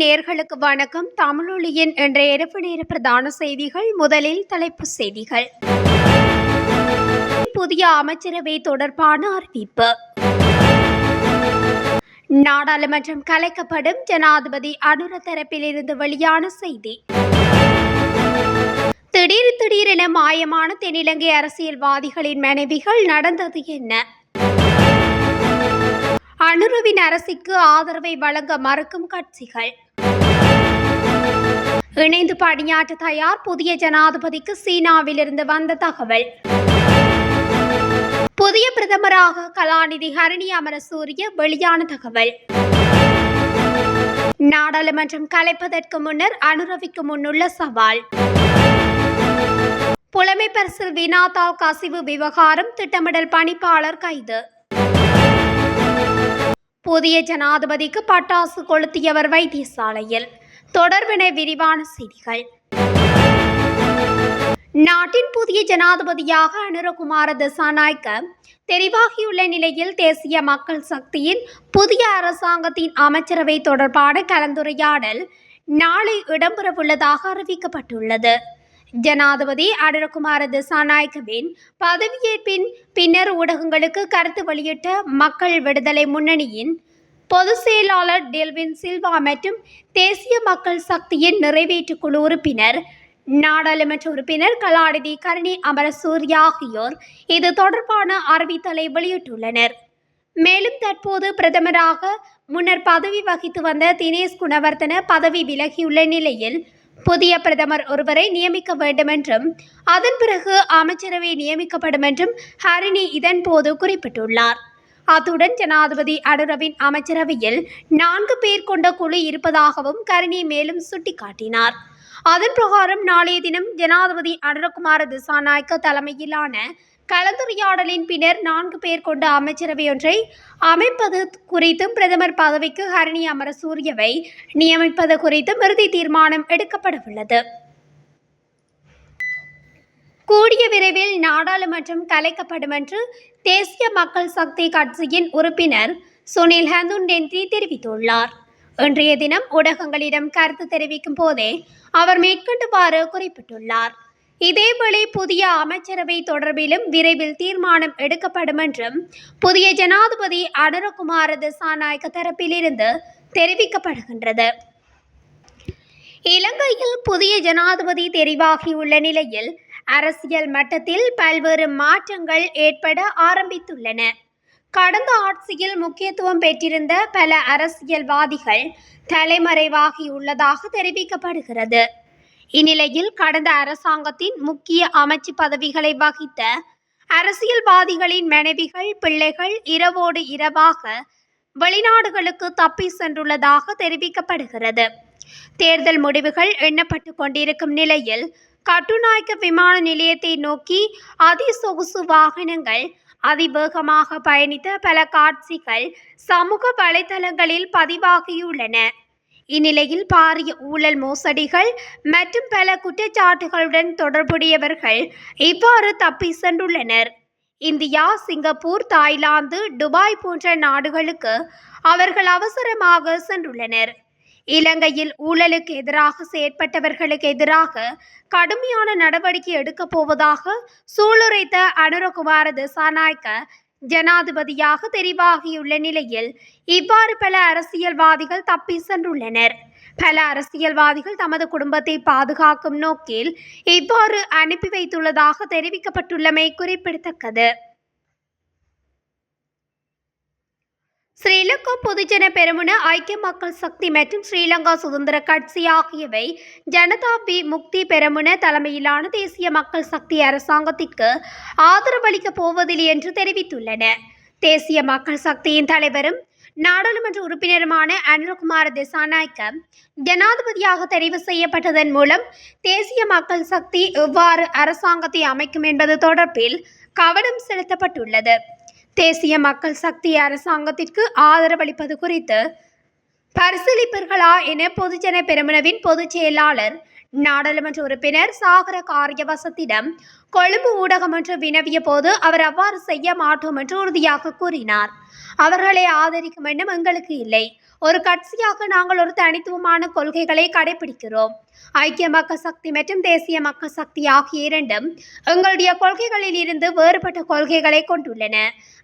நேர்களுக்கு வணக்கம். தமிழொலியின் இன்றைய இரவு நேர பிரதான செய்திகள் முதலில் தலைப்புச் செய்திகள். புதிய அமைச்சரவை தொடர்பான அறிவிப்பு. நாடாளுமன்றம் கலைக்கப்படும் ஜனாதிபதி அனுர தரப்பிலிருந்து வெளியான செய்தி. திடீர் திடீரென மாயமான தென்னிலங்கை அரசியல்வாதிகளின் மனைவிகள் நடந்தது என்ன? அனுருவின் அரசுக்கு ஆதரவை வழங்க மறுக்கும் கட்சிகள். இணைந்து பணியாற்ற தயார் புதிய ஜனாதிபதிக்கு சீனாவிலிருந்து வந்த தகவல். புதிய பிரதமராக கலாநிதி ஹரணி அமரசூரிய வெளியான தகவல். நாடாளுமன்றம் கலைப்பதற்கு முன்னர் அனுரவிக்கு முன்னுள்ள சவால். புலமை பரிசில் வினாதாவ் கசிவு விவகாரம் திட்டமிடல் பணிப்பாளர் கைது. புதிய ஜனாதிபதிக்கு பட்டாசு கொளுத்தியவர் வைத்தியசாலையில். தொடர்பின விரிவான செய்திகள். நாட்டின் புதிய ஜனாதிபதியாக அனுரகுமார திசாநாயக்க தெரிவாகியுள்ள நிலையில் தேசிய மக்கள் சக்தியின் புதிய அரசாங்கத்தின் அமைச்சரவை தொடர்பான கலந்துரையாடல் நாளை இடம்பெறவுள்ளதாக அறிவிக்கப்பட்டுள்ளது. ஜனாதிபதி அடரகுமார திசாநாயக்கவின் பதவியேற்பின் பின்னர் ஊடகங்களுக்கு கருத்து வெளியிட்ட மக்கள் விடுதலை முன்னணியின் பொதுச் செயலாளர் டெல்வின் சில்வா மற்றும் தேசிய மக்கள் சக்தியின் நிறைவேற்று குழு உறுப்பினர் நாடாளுமன்ற உறுப்பினர் கலாநிதி கருணி அமரசூர்யா ஆகியோர் இது தொடர்பான அறிவித்தலை வெளியிட்டுள்ளனர். மேலும் தற்போது பிரதமராக முன்னர் பதவி வகித்து வந்த தினேஷ் குணவர்த்தன பதவி விலகியுள்ள நிலையில் புதிய பிரதமர் ஒருவரை நியமிக்க வேண்டும் என்றும் அதன் பிறகு அமைச்சரவை நியமிக்கப்படும் என்றும் ஹரிணி இதன்போது குறிப்பிட்டுள்ளார். அத்துடன் ஜனாதிபதி அனுரவின் அமைச்சரவையில் நான்கு பேர் கொண்ட குழு இருப்பதாகவும் கருணி மேலும் சுட்டிக்காட்டினார். அதன் பிரகாரம் நாளைய தினம் ஜனாதிபதி அனுரகுமார திசாநாயக்க தலைமையிலான கலந்துரையாடலின் பின்னர் நான்கு பேர் கொண்ட அமைச்சரவை ஒன்றை அமைப்பது குறித்தும் பிரதமர் பதவிக்கு ஹரணி அமரசூரியவை நியமிப்பது குறித்தும் இறுதி தீர்மானம் எடுக்கப்படவுள்ளது. கூடிய விரைவில் நாடாளுமன்றம் கலைக்கப்படும் என்று தேசிய மக்கள் சக்தி கட்சியின் உறுப்பினர் சுனில் ஹந்துண்டென்டி தெரிவித்துள்ளார். இன்றைய தினம் ஊடகங்களிடம் கருத்து தெரிவிக்கும் போதே அவர் மேற்கொண்டுவாறு குறிப்பிட்டுள்ளார். இதேவேளை புதிய அமைச்சரவை தொடர்பிலும் விரைவில் தீர்மானம் எடுக்கப்படும் என்றும் புதிய ஜனாதிபதி அனுரகுமார திசாநாயக்க தரப்பிலிருந்து தெரிவிக்கப்படுகின்றது. இலங்கையில் புதிய ஜனாதிபதி தெரிவாகியுள்ள நிலையில் அரசியல் மட்டத்தில் பல்வேறு மாற்றங்கள் ஏற்பட ஆரம்பித்துள்ளன. கடந்த ஆட்சியில் முக்கியத்துவம் பெற்றிருந்த பல அரசியல்வாதிகள் தலைமறைவாகியுள்ளதாக தெரிவிக்கப்படுகிறது. இந்நிலையில் கடந்த அரசாங்கத்தின் முக்கிய அமைச்சு பதவிகளை வகித்த அரசியல்வாதிகளின் மனைவிகள் பிள்ளைகள் இரவோடு இரவாக வெளிநாடுகளுக்கு தப்பி சென்றுள்ளதாக தெரிவிக்கப்படுகிறது. தேர்தல் முடிவுகள் எண்ணப்பட்டு கொண்டிருக்கும் நிலையில் கட்டுநாயக்க விமான நிலையத்தை நோக்கி அதிசொகுசு வாகனங்கள் அதிவேகமாக பயணித்த பல காட்சிகள் சமூக வலைதளங்களில் பதிவாகியுள்ளன. இந்நிலையில் பாரிய ஊழல் மோசடிகள் மற்றும் பல குற்றச்சாட்டுகளுடன் தொடர்புடையவர்கள் இவ்வாறு தப்பி சென்றுள்ளனர். இந்தியா சிங்கப்பூர் தாய்லாந்து துபாய் போன்ற நாடுகளுக்கு அவர்கள் அவசரமாக சென்றுள்ளனர். இலங்கையில் ஊழலுக்கு எதிராக செயற்பட்டவர்களுக்கு எதிராக கடுமையான நடவடிக்கை எடுக்கப் போவதாக சூளுரைத்த அனுரகுமார திசாநாயக்க ஜனாதிபதியாக தெரிவாகியுள்ள நிலையில் இவ்வாறு பல அரசியல்வாதிகள் தப்பி சென்றுள்ளனர். பல அரசியல்வாதிகள் தமது குடும்பத்தை பாதுகாக்கும் நோக்கில் இவ்வாறு அனுப்பி வைத்துள்ளதாக தெரிவிக்கப்பட்டுள்ளமை குறிப்பிடத்தக்கது. ஸ்ரீலங்கா பொதுஜன பெருமுன ஐக்கிய மக்கள் சக்தி மற்றும் ஸ்ரீலங்கா சுதந்திர கட்சி ஆகியவை ஜனதா வி முக்தி பெருமுன தலைமையிலான தேசிய மக்கள் சக்தி அரசாங்கத்திற்கு ஆதரவளிக்கப் போவதில்லை என்று தெரிவித்துள்ளன. தேசிய மக்கள் சக்தியின் தலைவரும் நாடாளுமன்ற உறுப்பினருமான அனில்குமார் திசாநாயக்க ஜனாதிபதியாக தெரிவு செய்யப்பட்டதன் மூலம் தேசிய மக்கள் சக்தி எவ்வாறு அரசாங்கத்தை அமைக்கும் என்பது தொடர்பில் கவனம் செலுத்தப்பட்டுள்ளது. தேசிய மக்கள் சக்தி அரசாங்கத்திற்கு ஆதரவளிப்பது குறித்து பரிசீலிப்பீர்களா என பொதுஜன பெருமனவின் பொதுச் செயலாளர் நாடாளுமன்ற உறுப்பினர் சாகர காரியவசத்திடம் கொழும்பு ஊடகம் ஒன்று வினவிய போது அவர் அவ்வாறு செய்ய மாட்டோம் என்று உறுதியாக கூறினார். அவர்களை ஆதரிக்கும் எண்ணம் எங்களுக்கு இல்லை. ஒரு கட்சியாக நாங்கள் ஒரு தனித்துவமான கொள்கைகளை கடைபிடிக்கிறோம். ஐக்கிய மக்கள் சக்தி மற்றும் தேசிய மக்கள் சக்தி ஆகிய இரண்டும் எங்களுடைய கொள்கைகளில் இருந்து வேறுபட்ட கொள்கைகளை கொண்டுள்ளன.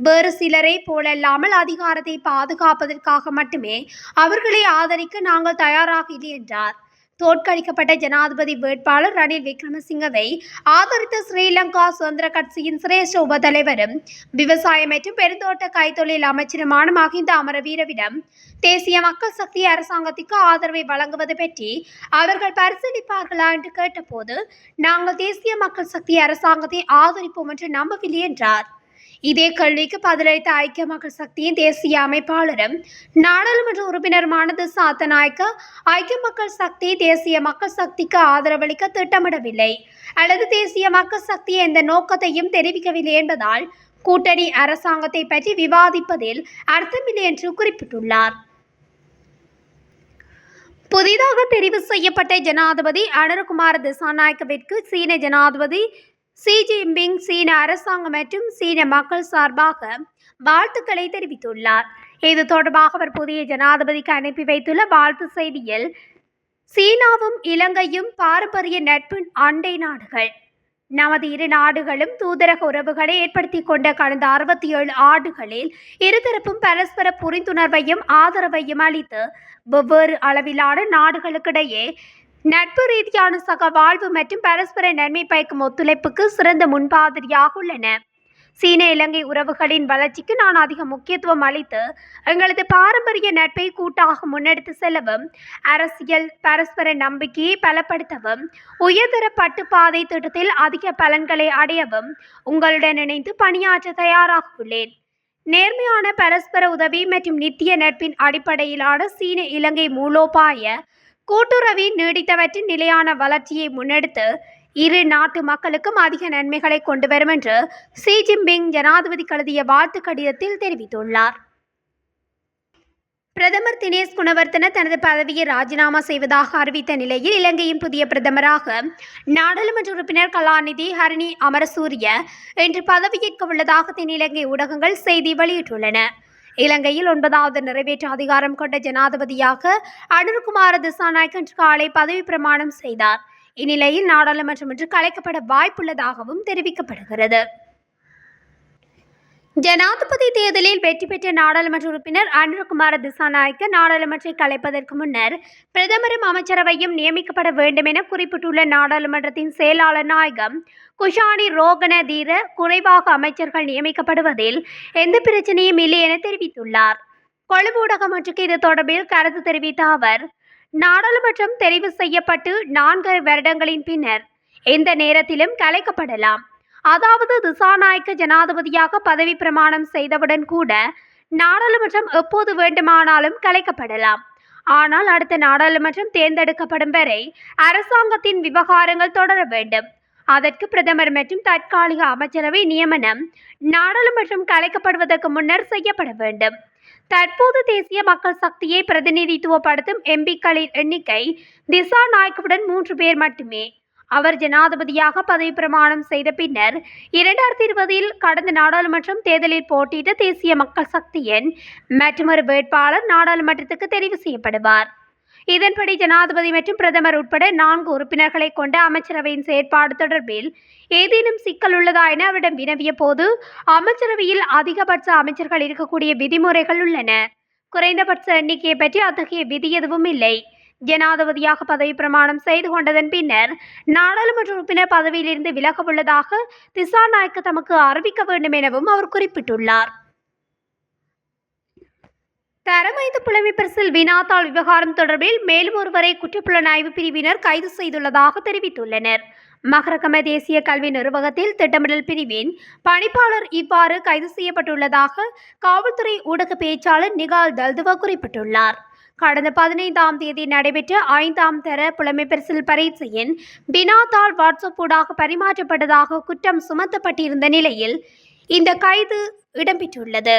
வேறு சிலரை போலல்லாமல் அதிகாரத்தை பாதுகாப்பதற்காக மட்டுமே அவர்களை ஆதரிக்க நாங்கள் தயாராக இல்லை என்றார். தோற்கடிக்கப்பட்ட ஜனாதிபதி வேட்பாளர் ரணில் விக்ரமசிங்கவை ஆதரித்த ஸ்ரீலங்கா சுதந்திர கட்சியின் சிரேஷ்ட உபதலைவரும் விவசாய மற்றும் பெருந்தோட்ட கைத்தொழில் அமைச்சருமான மஹிந்த அமரவீரவிடம் தேசிய மக்கள் சக்தி அரசாங்கத்திற்கு ஆதரவை வழங்குவது பற்றி அவர்கள் பரிசீலிப்பார்களா என்று கேட்டபோது நாங்கள் தேசிய மக்கள் சக்தி அரசாங்கத்தை ஆதரிப்போம் என்று நம்பவில்லை என்றார். இதே கேள்விக்கு பதிலளித்த ஐக்கிய மக்கள் சக்தியின் தேசிய அமைப்பாளரும் நாடாளுமன்ற உறுப்பினருமான திசா ஐக்கிய மக்கள் சக்தி தேசிய மக்கள் சக்திக்கு ஆதரவளிக்க திட்டமிடவில்லை. அல்லது தேசிய மக்கள் சக்தி எந்த நோக்கத்தையும் தெரிவிக்கவில்லை என்பதால் கூட்டணி அரசாங்கத்தை பற்றி விவாதிப்பதில் அர்த்தமில்லை என்று குறிப்பிட்டுள்ளார். புதிதாக தெரிவு செய்யப்பட்ட ஜனாதிபதி அனருகுமார் திசாநாயக்கவிற்கு சீன ஜனாதிபதி ஷி ஜின்பிங் சீன அரசாங்கம் மற்றும் சீன மக்கள் சார்பாக வாழ்த்துக்களை தெரிவித்துள்ளார். இது தொடர்பாக அவர் புதிய ஜனாதிபதிக்கு அனுப்பி வைத்துள்ள வாழ்த்து செய்தியில் சீனாவும் இலங்கையும் பாரம்பரிய நட்பு அண்டை நாடுகள். நமது இரு நாடுகளும் தூதரக உறவுகளை ஏற்படுத்தி கொண்ட கடந்த அறுபத்தி ஏழு ஆண்டுகளில் இருதரப்பும் பரஸ்பர புரிந்துணர்வையும் ஆதரவையும் அளித்து வெவ்வேறு அளவிலான நாடுகளுக்கிடையே நட்பு ரீதியான சக வாழ்வு மற்றும் பரஸ்பர நன்மை பயக்கும் ஒத்துழைப்புக்கு சிறந்த முன்மாதிரியாக உள்ளன. சீன இலங்கை உறவுகளின் வளர்ச்சிக்கு நான் அதிக முக்கியத்துவம் அளித்து எங்களது பாரம்பரிய நட்பை கூட்டாக முன்னெடுத்து செல்லவும் அரசியல் பரஸ்பர நம்பிக்கையை பலப்படுத்தவும் உயர்தர பட்டுப்பாதை திட்டத்தில் அதிக பலன்களை அடையவும் உங்களுடன் இணைந்து பணியாற்ற தயாராக உள்ளேன். நேர்மையான பரஸ்பர உதவி மற்றும் நித்திய நட்பின் அடிப்படையிலான சீன இலங்கை மூலோபாய கூட்டுறவின் நீடித்தவற்றின் நிலையான வளர்ச்சியை முன்னெடுத்து இரு நாட்டு மக்களுக்கும் அதிக நன்மைகளை கொண்டு வரும் என்று ஷி ஜின்பிங் ஜனாதிபதி எழுதிய வாழ்த்து கடிதத்தில் தெரிவித்துள்ளார். பிரதமர் தினேஷ் குணவர்த்தன தனது பதவியை ராஜினாமா செய்வதாக அறிவித்த நிலையில் இலங்கையின் புதிய பிரதமராக நாடாளுமன்ற உறுப்பினர் கலாநிதி ஹரணி அமரசூரிய இன்று பதவியேற்க உள்ளதாக தென்னிலங்கை ஊடகங்கள் செய்தி வெளியிட்டுள்ளன. இலங்கையில் ஒன்பதாவது நிறைவேற்று அதிகாரம் கொண்ட ஜனாதிபதியாக அனுர்குமார திசாநாயக் இன்று காலை பதவி பிரமாணம் செய்தார். இந்நிலையில் நாடாளுமன்றம் இன்று கலைக்கப்பட வாய்ப்புள்ளதாகவும் தெரிவிக்கப்படுகிறது. ஜனாதிபதி தேர்தலில் வெற்றி பெற்ற நாடாளுமன்ற உறுப்பினர் அனுரகுமார திசாநாயக்க நாடாளுமன்றை கலைப்பதற்கு முன்னர் பிரதமரும் அமைச்சரவையும் நியமிக்கப்பட வேண்டும் என குறிப்பிட்டுள்ள நாடாளுமன்றத்தின் செயலாளர் நாயகம் குஷானி ரோகன தீர குறைவாக அமைச்சர்கள் நியமிக்கப்படுவதில் எந்த பிரச்சனையும் இல்லை என தெரிவித்துள்ளார். கொழும்பு ஊடகம் ஒன்றுக்கு இது தொடர்பில் கருத்து தெரிவித்த அவர் நாடாளுமன்றம் தெரிவு செய்யப்பட்டு நான்கு வருடங்களின் பின்னர் எந்த நேரத்திலும் கலைக்கப்படலாம். அதாவது திசாநாயக்க ஜனாதிபதியாக பதவி பிரமாணம் செய்தவுடன் கூட நாடாளுமன்றம் எப்போது வேண்டுமானாலும் கலைக்கப்படலாம். ஆனால் அடுத்த நாடாளுமன்றம் தேர்ந்தெடுக்கப்படும் வரை அரசாங்கத்தின் விவகாரங்கள் தொடர வேண்டும். அதற்கு பிரதமர் மற்றும் தற்காலிக அமைச்சரவை நியமனம் நாடாளுமன்றம் கலைக்கப்படுவதற்கு முன்னர் செய்யப்பட வேண்டும். தற்போது தேசிய மக்கள் சக்தியை பிரதிநிதித்துவப்படுத்தும் எம்பிக்களின் எண்ணிக்கை திசா நாயக்குடன் மூன்று பேர் மட்டுமே. அவர் ஜனாதிபதியாக பதவி பிரமாணம் செய்த பின்னர் இரண்டாயிரத்தி இருபதில் கடந்த நாடாளுமன்றம் தேர்தலில் போட்டியிட்ட தேசிய மக்கள் சக்தியின் மற்றொரு வேட்பாளர் நாடாளுமன்றத்துக்கு தெரிவு செய்யப்படுவார். இதன்படி ஜனாதிபதி மற்றும் பிரதமர் உட்பட நான்கு உறுப்பினர்களை கொண்ட அமைச்சரவையின் செயற்பாடு தொடர்பில் ஏதேனும் சிக்கல் உள்ளதா என அவரிடம் வினவிய போது அமைச்சரவையில் அதிகபட்ச அமைச்சர்கள் இருக்கக்கூடிய விதிமுறைகள் உள்ளன. குறைந்தபட்ச எண்ணிக்கையை பற்றி அத்தகைய விதி எதுவும் இல்லை. ஜனாதிபதியாக பதவி பிரமாணம் செய்து கொண்டதன் பின்னர் நாடாளுமன்ற உறுப்பினர் பதவியிலிருந்து விலக உள்ளதாக திசாநாயக்க தமக்கு அறிவிக்க வேண்டும் எனவும் அவர் குறிப்பிட்டுள்ளார். தரமைந்து புலமை பரிசில் வினாத்தாள் விவகாரம் தொடர்பில் மேலும் ஒருவரை குற்றப்புலனாய்வு பிரிவினர் கைது செய்துள்ளதாக தெரிவித்துள்ளனர். மகரகம தேசிய கல்வி நிர்வாகத்தில் திட்டமிடல் பிரிவின் பணிப்பாளர் இவ்வாறு கைது செய்யப்பட்டுள்ளதாக காவல்துறை ஊடக பேச்சாளர் நிகால் தல்துவா குறிப்பிட்டுள்ளார். கடந்த பதினைந்தாம் தேதி நடைபெற்ற ஐந்தாம் தர புலமைப்பரிசில் பரீட்சையின் வினாத்தாள் வாட்ஸ்அப் ஊடாக பரிமாற்றப்பட்டதாக குற்றம் சுமத்தப்பட்டிருந்த நிலையில் இந்த கைது இடம்பெற்றுள்ளது.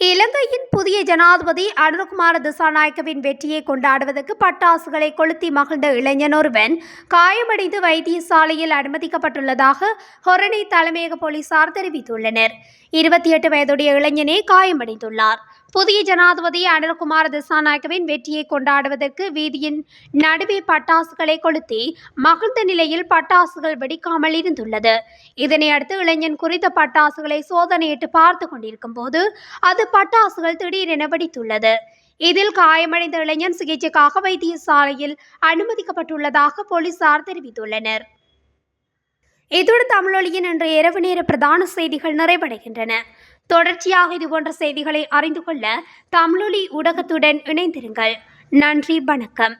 இலங்கையின் புதிய ஜனாதிபதி அனுகுமார திசாநாயக்கவின் வெற்றியை கொண்டாடுவதற்கு பட்டாசுகளை கொளுத்தி மகிழ்ந்த இளைஞன் ஒருவன் காயமடைந்து வைத்தியசாலையில் அனுமதிக்கப்பட்டுள்ளதாக ஹொரணி தலைமையக போலீசார் தெரிவித்துள்ளனர். இருபத்தி எட்டு வயதுடைய இளைஞனே காயமடைந்துள்ளார். புதிய ஜனாதிபதி அனில்குமார் திசாநாயக்கவின் வெற்றியை கொண்டாடுவதற்கு வீதியின் நடுவே பட்டாசுகளை கொளுத்தி மகிழ்ந்த நிலையில் பட்டாசுகள் வெடிக்காமல் இருந்துள்ளது. இதனை அடுத்து இளைஞன் குறித்த பட்டாசுகளை சோதனையிட்டு பார்த்து கொண்டிருக்கும் போது அது பட்டாசுகள் திடீரென வெடித்துள்ளது. இதில் காயமடைந்த இளைஞன் சிகிச்சைக்காக வைத்தியசாலையில் அனுமதிக்கப்பட்டுள்ளதாக போலீசார் தெரிவித்துள்ளனர். இதோடு தமிழொலியின் இன்று இரவு நேர பிரதான செய்திகள் நிறைவடைகின்றன. தொடர்ச்சியாக இதுபோன்ற செய்திகளை அறிந்து கொள்ள தமிழொலி ஊடகத்துடன் இணைந்திருங்கள். நன்றி வணக்கம்.